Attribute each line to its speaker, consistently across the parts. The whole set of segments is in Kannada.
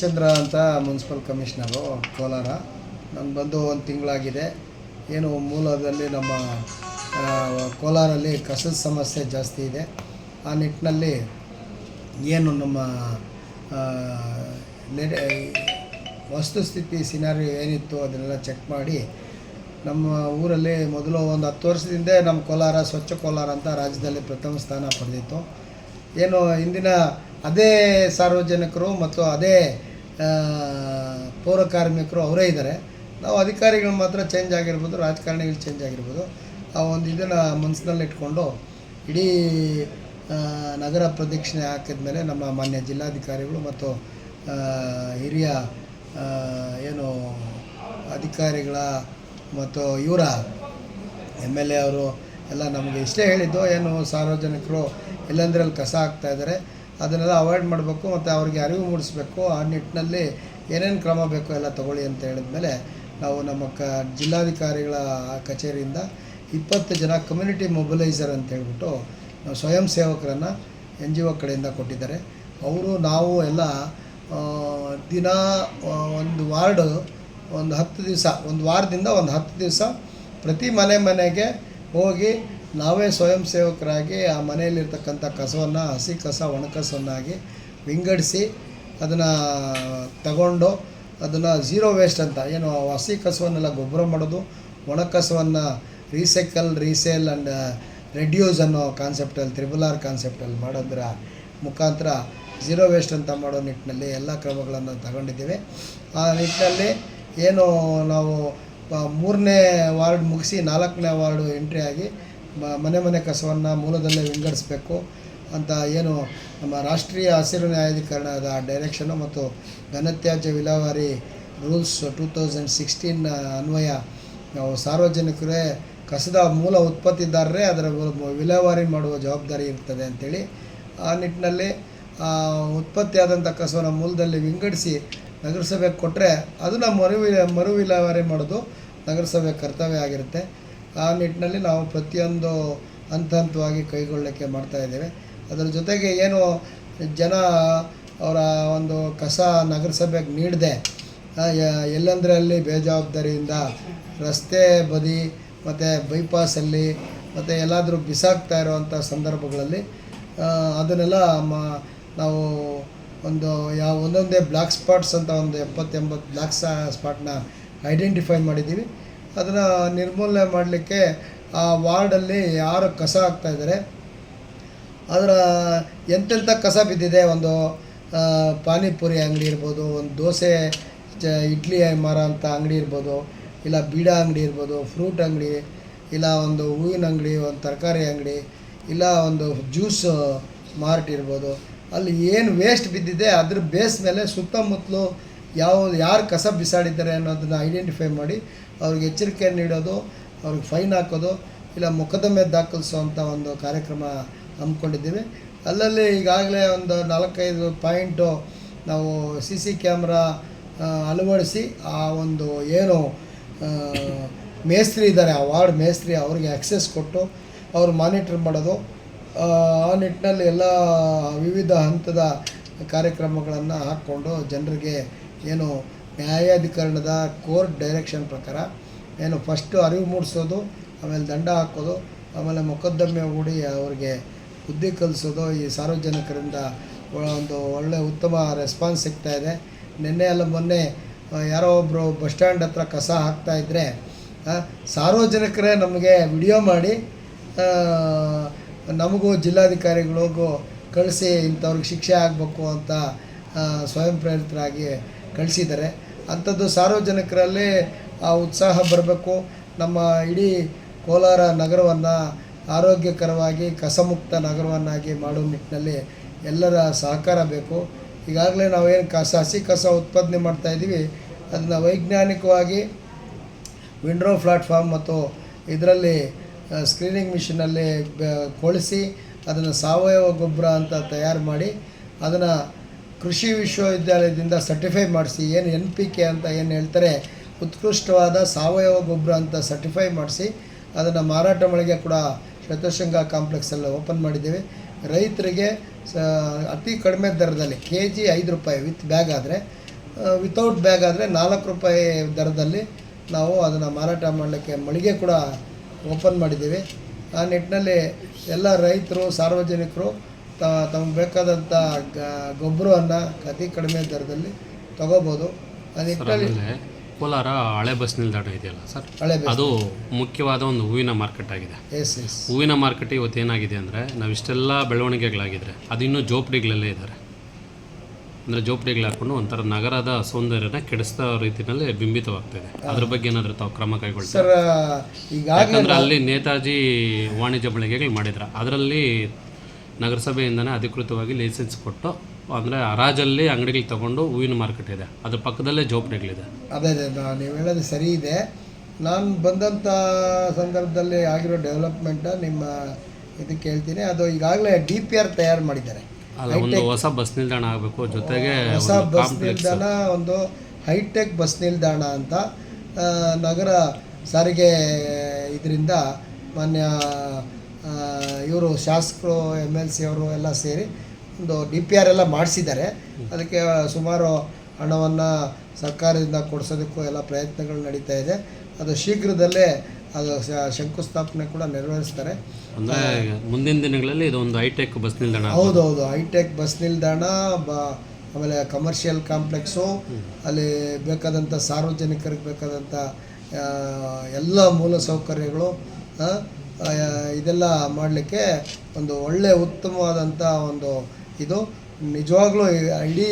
Speaker 1: ಚಂದ್ರ ಅಂತ ಮುನ್ಸಿಪಲ್ ಕಮಿಷನರು, ಕೋಲಾರ. ನಾನು ಬಂದು ಒಂದು ತಿಂಗಳಾಗಿದೆ. ಏನು ಮೂಲದಲ್ಲಿ ನಮ್ಮ ಕೋಲಾರಲ್ಲಿ ಕಸದ ಸಮಸ್ಯೆ ಜಾಸ್ತಿ ಇದೆ. ಆ ನಿಟ್ಟಿನಲ್ಲಿ ಏನು ನಮ್ಮ ವಸ್ತುಸ್ಥಿತಿ ಸಿನಾರಿ ಏನಿತ್ತು ಅದನ್ನೆಲ್ಲ ಚೆಕ್ ಮಾಡಿ ನಮ್ಮ ಊರಲ್ಲಿ ಮೊದಲು ಒಂದು ಹತ್ತು ವರ್ಷದಿಂದ ನಮ್ಮ ಕೋಲಾರ, ಸ್ವಚ್ಛ ಕೋಲಾರ ಅಂತ ರಾಜ್ಯದಲ್ಲಿ ಪ್ರಥಮ ಸ್ಥಾನ ಪಡೆದಿತ್ತು. ಏನು ಇಂದಿನ ಅದೇ ಸಾರ್ವಜನಿಕರು ಮತ್ತು ಅದೇ ಪೌರ ಕಾರ್ಮಿಕರು ಅವರೇ ಇದ್ದಾರೆ. ನಾವು ಅಧಿಕಾರಿಗಳು ಮಾತ್ರ ಚೇಂಜ್ ಆಗಿರ್ಬೋದು, ರಾಜಕಾರಣಿಗಳು ಚೇಂಜ್ ಆಗಿರ್ಬೋದು. ಆ ಒಂದು ಇದನ್ನು ಮನಸ್ಸಿನಲ್ಲಿ ಇಟ್ಕೊಂಡು ಇಡೀ ನಗರ ಪ್ರದಕ್ಷಿಣೆ ಹಾಕಿದ ಮೇಲೆ ನಮ್ಮ ಮಾನ್ಯ ಜಿಲ್ಲಾಧಿಕಾರಿಗಳು ಮತ್ತು ಹಿರಿಯ ಏನು ಅಧಿಕಾರಿಗಳ ಮತ್ತು ಇವರ ಎಂ ಎಲ್ ಎ ಅವರು ಎಲ್ಲ ನಮಗೆ ಇಷ್ಟೇ ಹೇಳಿದ್ದು, ಏನು ಸಾರ್ವಜನಿಕರು ಎಲ್ಲೆಂದ್ರಲ್ಲಿ ಕಸ ಹಾಕ್ತಾ ಇದ್ದಾರೆ. ಅದನ್ನೆಲ್ಲ ಅವಾಯ್ಡ್ ಮಾಡಬೇಕು ಮತ್ತು ಅವ್ರಿಗೆ ಅರಿವು ಮೂಡಿಸ್ಬೇಕು. ಆ ನಿಟ್ಟಿನಲ್ಲಿ ಏನೇನು ಕ್ರಮ ಬೇಕು ಎಲ್ಲ ತಗೊಳ್ಳಿ ಅಂತ ಹೇಳಿದ ಮೇಲೆ ನಾವು ನಮ್ಮ ಕ ಜಿಲ್ಲಾಧಿಕಾರಿಗಳ ಕಚೇರಿಯಿಂದ ಇಪ್ಪತ್ತು ಜನ ಕಮ್ಯುನಿಟಿ ಮೊಬಿಲೈಸರ್ ಅಂತ ಹೇಳ್ಬಿಟ್ಟು ಸ್ವಯಂ ಸೇವಕರನ್ನು ಎನ್ ಜಿ ಒ ಕಡೆಯಿಂದ ಕೊಟ್ಟಿದ್ದಾರೆ. ಅವರು ನಾವು ಎಲ್ಲ ದಿನ ಒಂದು ವಾರ್ಡು, ಒಂದು ಹತ್ತು ದಿವಸ, ಒಂದು ವಾರದಿಂದ ಒಂದು ಹತ್ತು ದಿವಸ ಪ್ರತಿ ಮನೆ ಮನೆಗೆ ಹೋಗಿ ನಾವೇ ಸ್ವಯಂ ಸೇವಕರಾಗಿ ಆ ಮನೆಯಲ್ಲಿರ್ತಕ್ಕಂಥ ಕಸವನ್ನು, ಹಸಿ ಕಸ ಒಣಕಸವನ್ನಾಗಿ ವಿಂಗಡಿಸಿ ಅದನ್ನು ತಗೊಂಡು ಅದನ್ನು ಝೀರೋ ವೇಸ್ಟ್ ಅಂತ ಏನು ಹಸಿ ಕಸವನ್ನೆಲ್ಲ ಗೊಬ್ಬರ ಮಾಡೋದು, ಒಣ ಕಸವನ್ನು ರೀಸೈಕಲ್, ರೀಸೇಲ್ ಆ್ಯಂಡ್ ರೆಡ್ಯೂಸ್ ಅನ್ನೋ ಕಾನ್ಸೆಪ್ಟಲ್ಲಿ ತ್ರಿಬಲ್ ಆರ್ ಕಾನ್ಸೆಪ್ಟಲ್ಲಿ ಮಾಡೋದ್ರ ಮುಖಾಂತರ ಝೀರೋ ವೇಸ್ಟ್ ಅಂತ ಮಾಡೋ ನಿಟ್ಟಿನಲ್ಲಿ ಎಲ್ಲ ಕ್ರಮಗಳನ್ನು ತಗೊಂಡಿದ್ದೀವಿ. ಆ ನಿಟ್ಟಿನಲ್ಲಿ ಏನು ನಾವು ಮೂರನೇ ವಾರ್ಡ್ ಮುಗಿಸಿ ನಾಲ್ಕನೇ ವಾರ್ಡು ಎಂಟ್ರಿ ಆಗಿ ಮನೆ ಮನೆ ಕಸವನ್ನು ಮೂಲದಲ್ಲೇ ವಿಂಗಡಿಸ್ಬೇಕು ಅಂತ ಏನು ನಮ್ಮ ರಾಷ್ಟ್ರೀಯ ಹಸಿರು ನ್ಯಾಯಾಧಿಕರಣದ ಡೈರೆಕ್ಷನು ಮತ್ತು ಘನತ್ಯಾಜ್ಯ ವಿಲೇವಾರಿ ರೂಲ್ಸ್ ಟೂ ತೌಸಂಡ್ ಸಿಕ್ಸ್ಟೀನ್ ಅನ್ವಯ, ನಾವು ಸಾರ್ವಜನಿಕರೇ ಕಸದ ಮೂಲ ಉತ್ಪತ್ತಿದಾರರೇ ಅದರ ವಿಲೇವಾರಿ ಮಾಡುವ ಜವಾಬ್ದಾರಿ ಇರ್ತದೆ ಅಂಥೇಳಿ ಆ ನಿಟ್ಟಿನಲ್ಲಿ ಉತ್ಪತ್ತಿಯಾದಂಥ ಕಸವನ್ನು ಮೂಲದಲ್ಲಿ ವಿಂಗಡಿಸಿ ನಗರಸಭೆಗೆ ಕೊಟ್ಟರೆ ಅದನ್ನು ಮರು ಮರು ವಿಲೇವಾರಿ ಮಾಡೋದು ನಗರಸಭೆ ಕರ್ತವ್ಯ ಆಗಿರುತ್ತೆ. ಆ ನಿಟ್ಟಿನಲ್ಲಿ ನಾವು ಪ್ರತಿಯೊಂದು ಹಂತ ಹಂತವಾಗಿ ಕೈಗೊಳ್ಳಲಿಕ್ಕೆ ಮಾಡ್ತಾ ಇದ್ದೇವೆ. ಅದರ ಜೊತೆಗೆ ಏನು ಜನ ಅವರ ಒಂದು ಕಸ ನಗರಸಭೆಗೆ ನೀಡದೆ ಎಲ್ಲಂದ್ರೆ ಅಲ್ಲಿ ಬೇಜವಾಬ್ದಾರಿಯಿಂದ ರಸ್ತೆ ಬದಿ ಮತ್ತು ಬೈಪಾಸಲ್ಲಿ ಮತ್ತು ಎಲ್ಲಾದರೂ ಬಿಸಾಕ್ತಾ ಇರೋವಂಥ ಸಂದರ್ಭಗಳಲ್ಲಿ ಅದನ್ನೆಲ್ಲ ಮ, ನಾವು ಒಂದು ಯಾವ ಒಂದೊಂದೇ ಬ್ಲ್ಯಾಕ್ ಸ್ಪಾಟ್ಸ್ ಅಂತ ಒಂದು ಎಪ್ಪತ್ತೆಂಬತ್ತು ಬ್ಲ್ಯಾಕ್ ಸ್ಪಾಟ್ನ ಐಡೆಂಟಿಫೈ ಮಾಡಿದ್ದೀವಿ. ಅದನ್ನು ನಿರ್ಮೂಲನೆ ಮಾಡಲಿಕ್ಕೆ ಆ ವಾರ್ಡಲ್ಲಿ ಯಾರು ಕಸ ಹಾಕ್ತಾ ಇದ್ದಾರೆ. ಅದರ ಎಂತೆಂಥ ಕಸ ಬಿದ್ದಿದೆ? ಒಂದು ಪಾನಿಪುರಿ ಅಂಗಡಿ ಇರ್ಬೋದು, ಒಂದು ದೋಸೆ, ಜ, ಇಡ್ಲಿ ಮರ ಅಂತ ಅಂಗಡಿ ಇರ್ಬೋದು, ಇಲ್ಲ ಬೀಡ ಅಂಗಡಿ ಇರ್ಬೋದು, ಫ್ರೂಟ್ ಅಂಗಡಿ, ಇಲ್ಲ ಒಂದು ಹೂವಿನ ಅಂಗಡಿ, ಒಂದು ತರಕಾರಿ ಅಂಗಡಿ, ಇಲ್ಲ ಒಂದು ಜ್ಯೂಸ್ ಮಾರ್ಟ್ ಇರ್ಬೋದು. ಅಲ್ಲಿ ಏನು ವೇಸ್ಟ್ ಬಿದ್ದಿದೆ, ಅದ್ರ ಬೇಸ್ ಮೇಲೆ ಸುತ್ತಮುತ್ತಲು ಯಾವ ಯಾರು ಕಸ ಬಿಸಾಡಿದ್ದಾರೆ ಅನ್ನೋದನ್ನು ಐಡೆಂಟಿಫೈ ಮಾಡಿ, ಅವ್ರಿಗೆ ಎಚ್ಚರಿಕೆ ನೀಡೋದು, ಅವ್ರಿಗೆ ಫೈನ್ ಹಾಕೋದು, ಇಲ್ಲ ಮೊಕದ್ದಮೆ ದಾಖಲಿಸುವಂಥ ಒಂದು ಕಾರ್ಯಕ್ರಮ ಹಮ್ಮಿಕೊಂಡಿದ್ದೀವಿ. ಅಲ್ಲಲ್ಲಿ ಈಗಾಗಲೇ ಒಂದು ನಾಲ್ಕೈದು ಪಾಯಿಂಟು ನಾವು ಸಿ ಸಿ ಕ್ಯಾಮ್ರಾ ಅಳವಡಿಸಿ ಆ ಒಂದು ಏನು ಮೇಸ್ತ್ರಿ ಇದ್ದಾರೆ, ಆ ವಾರ್ಡ್ ಮೇಸ್ತ್ರಿ ಅವ್ರಿಗೆ ಆಕ್ಸೆಸ್ ಕೊಟ್ಟು ಅವರು ಮಾನಿಟ್ರ್ ಮಾಡೋದು. ಆ ನಿಟ್ಟಿನಲ್ಲಿ ಎಲ್ಲ ವಿವಿಧ ಹಂತದ ಕಾರ್ಯಕ್ರಮಗಳನ್ನು ಹಾಕ್ಕೊಂಡು ಜನರಿಗೆ ಏನು ನ್ಯಾಯಾಧಿಕರಣದ ಕೋರ್ಟ್ ಡೈರೆಕ್ಷನ್ ಪ್ರಕಾರ ಏನು ಫಸ್ಟು ಅರಿವು ಮೂಡಿಸೋದು, ಆಮೇಲೆ ದಂಡ ಹಾಕೋದು, ಆಮೇಲೆ ಮೊಕದ್ದಮೆ ಹೂಡಿ ಅವ್ರಿಗೆ ಬುದ್ಧಿ ಕಲಿಸೋದು, ಈ ಸಾರ್ವಜನಿಕರಿಂದ ಒಂದು ಒಳ್ಳೆ ಉತ್ತಮ ರೆಸ್ಪಾನ್ಸ್ ಸಿಗ್ತಾ ಇದೆ. ನಿನ್ನೆ ಅಲ್ಲ ಮೊನ್ನೆ ಯಾರೋ ಒಬ್ಬರು ಬಸ್ ಸ್ಟ್ಯಾಂಡ್ ಹತ್ರ ಕಸ ಹಾಕ್ತಾ ಇದ್ದರೆ ಸಾರ್ವಜನಿಕರೇ ನಮಗೆ ವಿಡಿಯೋ ಮಾಡಿ ನಮಗೂ ಜಿಲ್ಲಾಧಿಕಾರಿಗಳಿಗೂ ಕಳಿಸಿ ಇಂಥವ್ರಿಗೆ ಶಿಕ್ಷೆ ಆಗಬೇಕು ಅಂತ ಸ್ವಯಂ ಪ್ರೇರಿತರಾಗಿ ಕಳಿಸಿದ್ದಾರೆ. ಅಂಥದ್ದು ಸಾರ್ವಜನಿಕರಲ್ಲಿ ಆ ಉತ್ಸಾಹ ಬರಬೇಕು. ನಮ್ಮ ಇಡೀ ಕೋಲಾರ ನಗರವನ್ನು ಆರೋಗ್ಯಕರವಾಗಿ ಕಸಮುಕ್ತ ನಗರವನ್ನಾಗಿ ಮಾಡೋ ನಿಟ್ಟಿನಲ್ಲಿ ಎಲ್ಲರ ಸಹಕಾರ ಬೇಕು. ಈಗಾಗಲೇ ನಾವೇನು ಕಸ ಹಸಿ ಕಸ ಉತ್ಪಾದನೆ ಮಾಡ್ತಾಯಿದ್ದೀವಿ ಅದನ್ನು ವೈಜ್ಞಾನಿಕವಾಗಿ ವಿಂಡ್ರೋ ಪ್ಲಾಟ್ಫಾರ್ಮ್ ಮತ್ತು ಇದರಲ್ಲಿ ಸ್ಕ್ರೀನಿಂಗ್ ಮಿಷಿನಲ್ಲಿ ಕೊಳಿಸಿ ಅದನ್ನು ಸಾವಯವ ಗೊಬ್ಬರ ಅಂತ ತಯಾರು ಮಾಡಿ ಅದನ್ನು ಕೃಷಿ ವಿಶ್ವವಿದ್ಯಾಲಯದಿಂದ ಸರ್ಟಿಫೈ ಮಾಡಿಸಿ ಏನು ಎನ್ ಪಿ ಕೆ ಅಂತ ಏನು ಹೇಳ್ತಾರೆ, ಉತ್ಕೃಷ್ಟವಾದ ಸಾವಯವ ಗೊಬ್ಬರ ಅಂತ ಸರ್ಟಿಫೈ ಮಾಡಿಸಿ ಅದನ್ನು ಮಾರಾಟ ಮಳಿಗೆ ಕೂಡ ಶ್ವೇತಶೃಂಗ ಕಾಂಪ್ಲೆಕ್ಸಲ್ಲಿ ಓಪನ್ ಮಾಡಿದ್ದೀವಿ. ರೈತರಿಗೆ ಸ, ಅತಿ ಕಡಿಮೆ ದರದಲ್ಲಿ ಕೆ ಜಿ ಐದು ರೂಪಾಯಿ ವಿತ್ ಬ್ಯಾಗ್ ಆದರೆ ವಿತೌಟ್ ಬ್ಯಾಗ್ ಆದರೆ ನಾಲ್ಕು ರೂಪಾಯಿ ದರದಲ್ಲಿ ನಾವು ಅದನ್ನು ಮಾರಾಟ ಮಾಡಲಿಕ್ಕೆ ಮಳಿಗೆ ಕೂಡ ಓಪನ್ ಮಾಡಿದ್ದೀವಿ. ಆ ನಿಟ್ಟಿನಲ್ಲಿ ಎಲ್ಲ ರೈತರು, ಸಾರ್ವಜನಿಕರು ತಮಗೆ ಬೇಕಾದಂಥ ಗ- ಗೊಬ್ಬರವನ್ನು ಅತಿ ಕಡಿಮೆ ದರದಲ್ಲಿ ತಗೋಬೋದು. ಆ ನಿಟ್ಟಿನಲ್ಲಿ
Speaker 2: ಕೋಲಾರ ಹಳೆ ಬಸ್ ನಿಲ್ದಾಣ ಇದೆಯಲ್ಲ ಸರ್?
Speaker 1: ಹಳೆ
Speaker 2: ಅದು ಮುಖ್ಯವಾದ ಒಂದು ಹೂವಿನ ಮಾರ್ಕೆಟ್ ಆಗಿದೆ.
Speaker 1: ಎಸ್ ಎಸ್
Speaker 2: ಹೂವಿನ ಮಾರ್ಕೆಟ್ ಇವತ್ತು ಏನಾಗಿದೆ ಅಂದರೆ ನಾವು ಇಷ್ಟೆಲ್ಲ ಬೆಳವಣಿಗೆಗಳಾಗಿದ್ರೆ ಅದು ಇನ್ನೂ ಜೋಪಡಿಗಳಲ್ಲೇ ಇದ್ದಾರೆ. ಅಂದರೆ ಜೋಪಡಿಗಳು ಹಾಕೊಂಡು ಒಂಥರ ನಗರದ ಸೌಂದರ್ಯನ ಕೆಡಿಸ್ತಾ ರೀತಿಯಲ್ಲಿ ಬಿಂಬಿತವಾಗ್ತಿದೆ. ಅದ್ರ ಬಗ್ಗೆ ಏನಾದರೂ ತಾವು ಕ್ರಮ ಕೈಗೊಳ್ತಾರೆ? ಯಾಕಂದ್ರೆ ಅಲ್ಲಿ ನೇತಾಜಿ ವಾಣಿಜ್ಯ ಮಳಿಗೆಗಳು ಮಾಡಿದ್ರು. ಅದರಲ್ಲಿ ನಗರಸಭೆಯಿಂದನೇ ಅಧಿಕೃತವಾಗಿ ಲೈಸೆನ್ಸ್ ಕೊಟ್ಟು ಅಂದರೆ ಹರಾಜಲ್ಲಿ ಅಂಗಡಿಗಳು ತಗೊಂಡು ಹೂವಿನ ಮಾರ್ಕೆಟ್ ಇದೆ. ಅದ್ರ ಪಕ್ಕದಲ್ಲೇ ಜೋಪಡಿಗಳಿದೆ
Speaker 1: ಅದೇ ಅದೇ ನಾ- ನೀವು ಹೇಳೋದು ಸರಿ ಇದೆ. ನಾನು ಬಂದಂಥ ಸಂದರ್ಭದಲ್ಲಿ ಆಗಿರೋ ಡೆವಲಪ್ಮೆಂಟ್ ನಿಮ್ಮ ಇದಕ್ಕೆ ಹೇಳ್ತೀನಿ ಅದು ಈಗಾಗಲೇ ಡಿ ಪಿ ಆರ್ ತಯಾರು ಮಾಡಿದ್ದಾರೆ.
Speaker 2: ಅಲ್ಲ ಒಂದು ಹೊಸ ಬಸ್ ನಿಲ್ದಾಣ ಆಗಬೇಕು. ಜೊತೆಗೆ
Speaker 1: ಹೊಸ
Speaker 2: ಒಂದು
Speaker 1: ಬಸ್
Speaker 2: ಕಾಂಪ್ಲೆಕ್ಸ್
Speaker 1: ನಿಲ್ದಾಣ ಒಂದು ಹೈಟೆಕ್ ಬಸ್ ನಿಲ್ದಾಣ ಅಂತ ಆ, ನಗರ ಸಾರಿಗೆ ಇದರಿಂದ ಮಾನ್ಯ ಇವರು ಶಾಸಕರು ಎಂ ಎಲ್ ಸಿ ಅವರು ಎಲ್ಲ ಸೇರಿ ಒಂದು ಡಿ ಪಿ ಆರ್ ಎಲ್ಲ ಮಾಡಿಸಿದ್ದಾರೆ. ಅದಕ್ಕೆ ಸುಮಾರು ಹಣವನ್ನು ಸರ್ಕಾರದಿಂದ ಕೊಡಿಸೋದಕ್ಕೂ ಎಲ್ಲ ಪ್ರಯತ್ನಗಳು ನಡೀತಾ ಇದೆ. ಅದು ಶೀಘ್ರದಲ್ಲೇ ಅದು ಶಂಕುಸ್ಥಾಪನೆ ಕೂಡ ನೆರವೇರಿಸ್ತಾರೆ.
Speaker 2: ಮುಂದಿನ ದಿನಗಳಲ್ಲಿ ಇದೊಂದು ಹೈಟೆಕ್ ಬಸ್ ನಿಲ್ದಾಣ ಹೌದು
Speaker 1: ಹೌದೌದು ಹೈಟೆಕ್ ಬಸ್ ನಿಲ್ದಾಣ ಬ ಆಮೇಲೆ ಕಮರ್ಷಿಯಲ್ ಕಾಂಪ್ಲೆಕ್ಸು ಅಲ್ಲಿ ಬೇಕಾದಂಥ ಸಾರ್ವಜನಿಕರಿಗೆ ಬೇಕಾದಂಥ ಎಲ್ಲ ಮೂಲ ಸೌಕರ್ಯಗಳು ಇದೆಲ್ಲ ಮಾಡಲಿಕ್ಕೆ ಒಂದು ಒಳ್ಳೆ ಉತ್ತಮವಾದಂಥ ಒಂದು ಇದು. ನಿಜವಾಗ್ಲೂ ಇಡೀ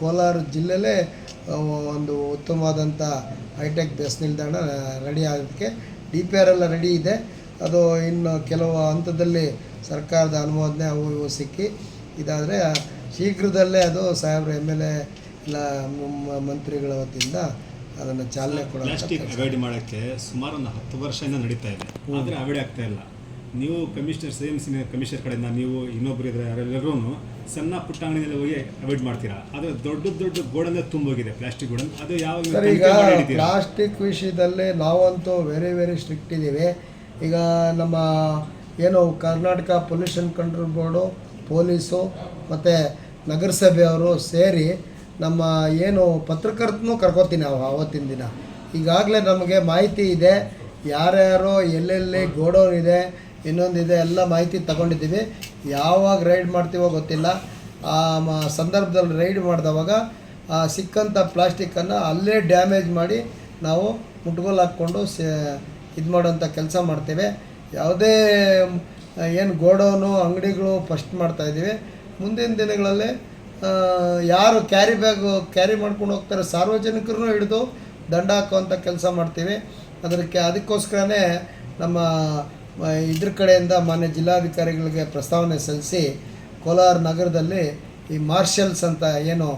Speaker 1: ಕೋಲಾರ ಜಿಲ್ಲೆಲೇ ಒಂದು ಉತ್ತಮವಾದಂಥ ಹೈಟೆಕ್ ಬಸ್ ನಿಲ್ದಾಣ ರೆಡಿ ಆಗೋದಕ್ಕೆ ಡಿ ಪಿ ಆರ್ ಎಲ್ಲ ರೆಡಿ ಇದೆ. ಅದು ಇನ್ನು ಕೆಲವು ಹಂತದಲ್ಲಿ ಸರ್ಕಾರದ ಅನುಮೋದನೆ ಅವು ಇವು ಸಿಕ್ಕಿ, ಇದಾದರೆ ಶೀಘ್ರದಲ್ಲೇ ಅದು ಸಾಹೇಬ್ರ ಎಂ ಎಲ್ ಎ, ಎಲ್ಲ ಮಂತ್ರಿಗಳ ವತಿಯಿಂದ ಅದನ್ನು ಚಾಲನೆ ಕೂಡ
Speaker 3: ಪ್ಲಾಸ್ಟಿಕ್ ಅವಾಯ್ಡ್ ಮಾಡೋಕ್ಕೆ ಸುಮಾರು ಒಂದು ಹತ್ತು ವರ್ಷದಿಂದ ನಡೀತಾ ಇದೆ. ಆದರೆ ಅವಾಯ್ಡ್ ಆಗ್ತಾ ಇಲ್ಲ. ನೀವು commissioner C M C commissioner ಕಡೆಯಿಂದ ನೀವು ಇನ್ನೊಬ್ರು ಇದ್ರೆ ಯಾರೆಲ್ಲರೂ ಸಣ್ಣ ಪುಟ್ಟ ಅಂಗಡಿಯಲ್ಲಿ ಹೋಗಿ ಅವಾಯ್ಡ್ ಮಾಡ್ತೀರಾ? ಆದರೆ ದೊಡ್ಡ ದೊಡ್ಡ ಗೋಡನ್ನೇ ತುಂಬೋಗಿದೆ ಪ್ಲಾಸ್ಟಿಕ್ ಗೋಡನ್ ಅದು ಯಾವ
Speaker 1: ಈಗ ಪ್ಲಾಸ್ಟಿಕ್ ವಿಷಯದಲ್ಲಿ ನಾವಂತೂ ವೆರಿ ವೆರಿ ಸ್ಟ್ರಿಕ್ಟ್ ಇದ್ದೀವಿ ಈಗ ನಮ್ಮ ಏನು Karnataka pollution control board police ಮತ್ತು ನಗರಸಭೆಯವರು ಸೇರಿ ನಮ್ಮ ಏನು ಪತ್ರಕರ್ತನೂ ಕರ್ಕೋತೀನಿ ಅವ ಅವತ್ತಿನ ದಿನ. ಈಗಾಗಲೇ ನಮಗೆ ಮಾಹಿತಿ ಇದೆ. ಯಾರ್ಯಾರು, ಎಲ್ಲೆಲ್ಲಿ ಗೋಡೌನ್ ಇದೆ ಇನ್ನೊಂದಿದೆ ಎಲ್ಲ ಮಾಹಿತಿ ತಗೊಂಡಿದ್ದೀವಿ. ಯಾವಾಗ ರೈಡ್ ಮಾಡ್ತೀವೋ ಗೊತ್ತಿಲ್ಲ. ಆ ಸಂದರ್ಭದಲ್ಲಿ ರೈಡ್ ಮಾಡಿದವಾಗ, ಆ ಸಿಕ್ಕಂಥ ಪ್ಲಾಸ್ಟಿಕ್ಕನ್ನು ಅಲ್ಲೇ ಡ್ಯಾಮೇಜ್ ಮಾಡಿ ನಾವು ಮುಟ್ಗೋಲು ಹಾಕ್ಕೊಂಡು ಸೇ, ಇದು ಮಾಡೋಂಥ ಕೆಲಸ ಮಾಡ್ತೇವೆ. ಯಾವುದೇ, ಏನು ಗೋಡೌನು ಅಂಗಡಿಗಳು ಫಸ್ಟ್ ಮಾಡ್ತಾಯಿದ್ದೀವಿ ಮುಂದಿನ ದಿನಗಳಲ್ಲಿ ಯಾರು ಕ್ಯಾರಿ ಬ್ಯಾಗು ಕ್ಯಾರಿ ಮಾಡ್ಕೊಂಡು ಹೋಗ್ತಾರೆ, ಸಾರ್ವಜನಿಕರನ್ನು ಹಿಡಿದು ದಂಡ ಹಾಕುವಂಥ ಕೆಲಸ ಮಾಡ್ತೀವಿ. ಅದಕ್ಕೆ ಅದಕ್ಕೋಸ್ಕರನೇ ನಮ್ಮ ಇದ್ರ ಕಡೆಯಿಂದ ಮಾನ್ಯ ಜಿಲ್ಲಾಧಿಕಾರಿಗಳಿಗೆ ಪ್ರಸ್ತಾವನೆ ಸಲ್ಲಿಸಿ ಕೋಲಾರ ನಗರದಲ್ಲಿ ಈ ಮಾರ್ಷಲ್ಸ್ ಅಂತ ಏನು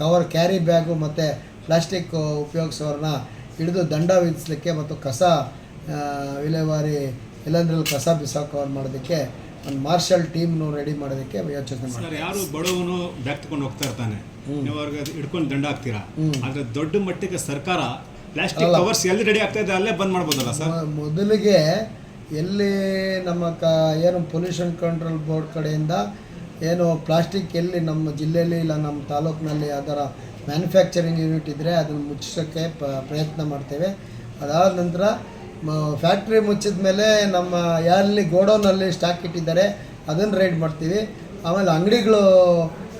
Speaker 1: ಕವರ್ ಕ್ಯಾರಿ ಬ್ಯಾಗು ಮತ್ತು ಪ್ಲಾಸ್ಟಿಕ್ ಉಪಯೋಗಿಸೋರನ್ನ ಹಿಡಿದು ದಂಡ ವಿಧಿಸಲಿಕ್ಕೆ ಮತ್ತು ಕಸ ವಿಲೇವಾರಿ, ಎಲ್ಲಂದ್ರಲ್ಲಿ ಕಸ ಬಿಸಾಕೋರು ಮಾಡೋದಕ್ಕೆ ಒಂದು ಮಾರ್ಷಲ್ ಟೀಮ್ನು ರೆಡಿ ಮಾಡೋದಕ್ಕೆ ಯೋಚನೆ ಮಾಡಿ
Speaker 3: ಸರ್ ಯಾರು ಬಡವನು ಬ್ಯಾಗ್ ತಗೊಂಡು ಹೋಗ್ತಾ ಇರ್ತಾನೆ. ನೀವು ಅವ್ರಿಗೆ ಹಿಡ್ಕೊಂಡು ದಂಡ ಹಾಕ್ತೀರಾ? ಆದರೆ ದೊಡ್ಡ ಮಟ್ಟಿಗೆ ಸರ್ಕಾರ ಪ್ಲಾಸ್ಟಿಕ್ ಕವರ್ಸ್ ಎಲ್ಲಿ ರೆಡಿ ಆಗ್ತಾ ಇದೆ ಅಲ್ಲೇ ಬಂದ್ ಮಾಡ್ಬೋದಲ್ಲ ಸರ್?
Speaker 1: ಮೊದಲಿಗೆ ಎಲ್ಲಿ ನಮ್ಮ ಕ ಏನು ಪೊಲ್ಯೂಷನ್ ಕಂಟ್ರೋಲ್ ಬೋರ್ಡ್ ಕಡೆಯಿಂದ ಏನು ಪ್ಲಾಸ್ಟಿಕ್ ಎಲ್ಲಿ ನಮ್ಮ ಜಿಲ್ಲೆಯಲ್ಲಿ ಇಲ್ಲ ನಮ್ಮ ತಾಲೂಕಿನಲ್ಲಿ ಅದರ ಮ್ಯಾನುಫ್ಯಾಕ್ಚರಿಂಗ್ ಯೂನಿಟ್ ಇದ್ದರೆ ಅದನ್ನು ಮುಚ್ಚಿಸೋಕ್ಕೆ ಪ್ರಯತ್ನ ಮಾಡ್ತೇವೆ. ಅದಾದ ನಂತರ ಫ್ಯಾಕ್ಟ್ರಿ ಮುಚ್ಚಿದ ಮೇಲೆ ನಮ್ಮ ಯಾರಲ್ಲಿ ಗೋಡೌನಲ್ಲಿ ಸ್ಟಾಕ್ ಇಟ್ಟಿದ್ದಾರೆ ಅದನ್ನು ರೈಡ್ ಮಾಡ್ತೀವಿ. ಆಮೇಲೆ ಅಂಗಡಿಗಳು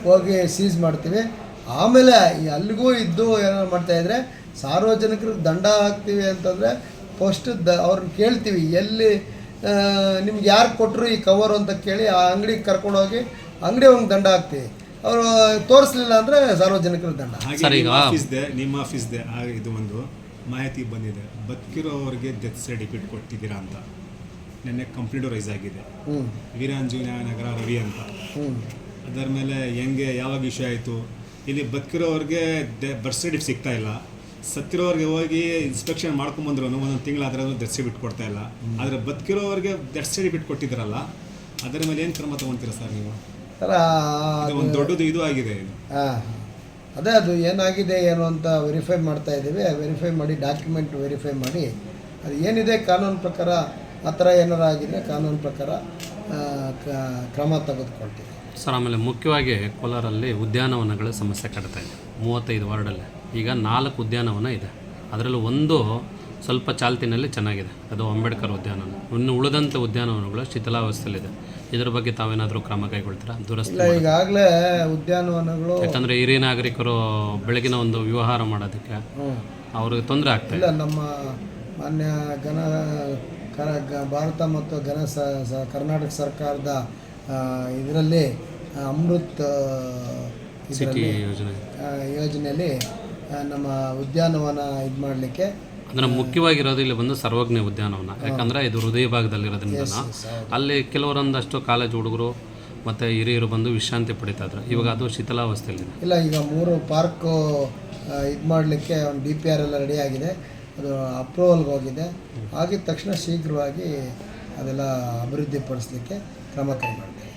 Speaker 1: ಹೋಗಿ ಸೀಸ್ ಮಾಡ್ತೀವಿ. ಆಮೇಲೆ ಅಲ್ಲಿಗೂ ಇದ್ದು ಏನಾರು ಮಾಡ್ತಾಯಿದ್ರೆ ಸಾರ್ವಜನಿಕರು ದಂಡ ಹಾಕ್ತೀವಿ ಅಂತಂದರೆ ಫಸ್ಟ್ ದ ಅವ್ರನ್ನ ಕೇಳ್ತೀವಿ ಎಲ್ಲಿ ನಿಮ್ಗೆ ಯಾರು ಕೊಟ್ಟರು ಈ ಕವರು ಅಂತ ಕೇಳಿ ಆ ಅಂಗಡಿಗೆ ಕರ್ಕೊಂಡೋಗಿ ಅಂಗಡಿ ಅವ್ನಿಗೆ ದಂಡ ಹಾಕ್ತೀವಿ. ಅವರು ತೋರಿಸ್ಲಿಲ್ಲ ಅಂದರೆ ಸಾರ್ವಜನಿಕರ ದಂಡ.
Speaker 3: ಹಾಗೆ
Speaker 2: ಸರ್,
Speaker 3: ನಿಮ್ಮ
Speaker 2: ಈಗ-
Speaker 3: ಆಫೀಸ್ದೆ ನಿಮ್ಮ ಆಫೀಸ್ದೆ ಆ ಇದು ಒಂದು. ಮಾಹಿತಿ ಬಂದಿದೆ. ಬದುಕಿರೋರಿಗೆ ಡೆತ್ ಸರ್ಟಿಫಿಕೇಟ್ ಕೊಟ್ಟಿದ್ದೀರಾ ಅಂತ. ನೆನ್ನೆ ಕಂಪ್ಲೀಟ್ ರೈಸ್ ಆಗಿದೆ. ವೀರಾಂಜನೇಯ ನಗರ ರವಿ ಅಂತ. ಅದರ ಮೇಲೆ ಹೆಂಗೆ ಯಾವಾಗ ವಿಷಯ ಆಯಿತು? ಇಲ್ಲಿ ಬದುಕಿರೋರಿಗೆ ಬರ್ತ್ ಸರ್ಟಿಫಿಕೇಟ್ ಸಿಗ್ತಾ ಇಲ್ಲ. ಸತ್ತಿರೋರಿಗೆ ಹೋಗಿ ಇನ್ಸ್ಪೆಕ್ಷನ್ ಮಾಡ್ಕೊಂಬಂದ್ರು ಒಂದೊಂದು ತಿಂಗಳಾದ್ರೆ ಡೆತ್ ಸರ್ಟಿಫಿಕೇಟ್ ಕೊಡ್ತಾ ಇಲ್ಲ. ಆದರೆ ಬದುಕಿರೋರಿಗೆ ಡೆತ್ ಸರ್ಟಿಫಿಕೇಟ್ ಕೊಟ್ಟಿದ್ದಾರಲ್ಲ ಅದರ ಮೇಲೆ ಏನು ಕ್ರಮ ತೊಗೊತೀರಾ ಸರ್ ನೀವು? ಒಂದು ದೊಡ್ಡದು ಇದು ಆಗಿದೆ. ಇದು
Speaker 1: ಅದೇ ಅದು ಏನಾಗಿದೆ, ಏನು ಅಂತ ವೆರಿಫೈ ಮಾಡ್ತಾ ಇದ್ದೀವಿ. ವೆರಿಫೈ ಮಾಡಿ ಡಾಕ್ಯುಮೆಂಟ್ ವೆರಿಫೈ ಮಾಡಿ. ಅದು ಏನಿದೆ ಕಾನೂನು ಪ್ರಕಾರ, ಆ ಥರ ಏನಾರು ಆಗಿದೆ ಕಾನೂನು ಪ್ರಕಾರ ಕ್ರಮ ತೆಗೆದುಕೊಳ್ತೀವಿ.
Speaker 2: ಸರ್, ಆಮೇಲೆ ಮುಖ್ಯವಾಗಿ ಕೋಲಾರಲ್ಲಿ ಉದ್ಯಾನವನಗಳ ಸಮಸ್ಯೆ ಕಟ್ತಾ ಇದೆ. ಮೂವತ್ತೈದು ವಾರ್ಡಲ್ಲಿ. ಈಗ ನಾಲ್ಕು ಉದ್ಯಾನವನ ಇದೆ. ಅದರಲ್ಲೂ ಒಂದು ಸ್ವಲ್ಪ ಚಾಲ್ತಿನಲ್ಲಿ ಚೆನ್ನಾಗಿದೆ. ಅದು ಅಂಬೇಡ್ಕರ್ ಉದ್ಯಾನವನ. ಇನ್ನು ಉಳಿದಂಥ ಉದ್ಯಾನವನಗಳು ಶಿಥಿಲಾವಸ್ಥೆಯಲ್ಲಿದೆ ಇದ್ರ ಬಗ್ಗೆ ತಾವೇನಾದರೂ ಕ್ರಮ ಕೈಗೊಳ್ತೀರಾ? ದುರಸ್ತಿ
Speaker 1: ಇಲ್ಲ ಈಗಾಗಲೇ ಉದ್ಯಾನವನಗಳು
Speaker 2: ಯಾಕಂದ್ರೆ ಹಿರಿಯ ನಾಗರಿಕರು ಬೆಳಗಿನ ಒಂದು ವ್ಯವಹಾರ ಮಾಡೋದಕ್ಕೆ. ಅವ್ರಿಗೆ ತೊಂದರೆ ಆಗ್ತದೆ
Speaker 1: ಇಲ್ಲ ನಮ್ಮ ಮಾನ್ಯ ಘನ ಕರ ಗ- ಭಾರತ ಮತ್ತು ಘನ ಸ ಸ- ಕರ್ನಾಟಕ ಸರ್ಕಾರದ ಇದರಲ್ಲಿ ಅಮೃತ್
Speaker 2: ಸಿಟಿ
Speaker 1: ಇದರಲ್ಲಿ
Speaker 2: ಯೋಜನೆ.
Speaker 1: ಯೋಜನೆಯಲ್ಲಿ ಆ, ನಮ್ಮ ಉದ್ಯಾನವನ ಇದು ಮಾಡಲಿಕ್ಕೆ
Speaker 2: ಅಂದ್ರೆ ಮುಖ್ಯವಾಗಿರೋದು ಇಲ್ಲಿ ಬಂದು ಸರ್ವಜ್ಞ ಉದ್ಯಾನವನ. ಯಾಕಂದ್ರೆ ಇದು ಹೃದಯ ಭಾಗದಲ್ಲಿರೋದ್ರಿಂದ ಅಲ್ಲಿ ಕೆಲವರೊಂದಷ್ಟು ಕಾಲೇಜ್ ಹುಡುಗರು ಮತ್ತೆ ಹಿರಿಯರು ಬಂದು ವಿಶ್ರಾಂತಿ ಪಡಿತಾ ಇದ್ರು. ಇವಾಗ ಅದು ಶಿಥಿಲಾವಸ್ಥೆಯಲ್ಲಿದೆ.
Speaker 1: ಇಲ್ಲ ಈಗ ಮೂರು ಪಾರ್ಕು ಇದು ಮಾಡಲಿಕ್ಕೆ ಒಂದು ಡಿ ಪಿ ಆರ್ ಎಲ್ಲ ರೆಡಿ ಆಗಿದೆ. ಅದು ಅಪ್ರೂವಲ್ಗೆ ಹೋಗಿದೆ. ಆಗಿದ ತಕ್ಷಣ ಶೀಘ್ರವಾಗಿ ಅದೆಲ್ಲ ಅಭಿವೃದ್ಧಿಪಡಿಸಲಿಕ್ಕೆ ಕ್ರಮ ಕೈಗೊಳ್ತೀವಿ